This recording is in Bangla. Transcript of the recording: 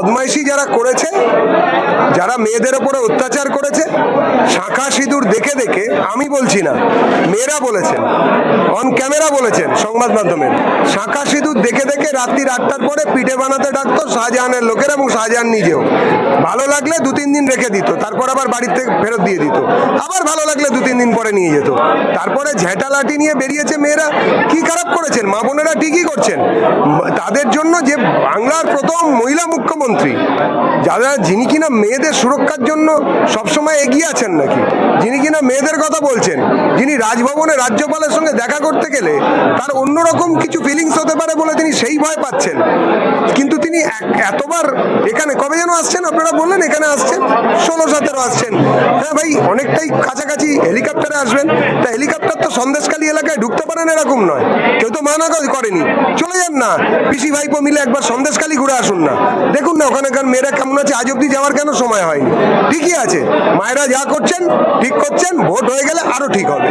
বদমাইশি যারা করেছে, যারা মেয়েদের ওপরে অত্যাচার করেছে, শাঁখা সিঁদুর দেখে দেখে আমি বলছি না, মেয়েরা বলেছেন অন ক্যামেরা বলেছেন সংবাদ মাধ্যমে শাঁখা সিঁদুর দেখে দেখে রাত্রির আটটার পরে পিঠে বানাতে ডাকতো শাহজাহানের লোকেরা এবং শাহজাহান নিজেও। ভালো লাগলে দু তিন দিন রেখে দিত, তারপর আবার বাড়ির থেকে ফেরত দিয়ে দিত, আবার ভালো লাগলে দু তিন দিন পরে নিয়ে যেত। তারপরে ঝেঁটা লাঠি নিয়ে বেরিয়েছে মেয়েরা, কি খারাপ করেছেন? মা বোনেরা ঠিকই করছেন। তাদের জন্য যে বাংলার প্রথম মহিলা মুখ্যমন্ত্রী, যারা যিনি কিনা মেয়েদের সুরক্ষার জন্য সবসময় এগিয়ে আছেন নাকি? যিনি কিনা মেয়েদের কথা বলছেন, যিনি রাজভবনে রাজ্যপালের সঙ্গে দেখা করতে গেলে তার অন্যরকম কিছু ফিলিংস হতে পারে বলে তিনি সেই ভয় পাচ্ছেন। কিন্তু তিনি এতবার এখানে কবে যেন আসছেন, আপনারা বললেন এখানে আসছেন? ষোলো সতেরো আসছেন। হ্যাঁ ভাই, অনেকটাই কাছাকাছি হেলিকপ্টারে আসবেন। তা হেলিকপ্টার তো সন্দেশকালী এলাকায় ঢুকতে পারেন এরকম নয়। কেউ তো মানা করেনি। চলে যান না। পিসি ভাইপো মিলে একবার সন্দেশখালী ঘুরে আসুন না। দেখুন না ওখানকার মেয়েরা কেমন আছে। আজ অব্দি যাওয়ার কেন সময় হয়নি? ঠিকই আছে। মায়েরা যা করছেন, ঠিক করছেন, ভোট হয়ে গেলে আরও ঠিক হবে।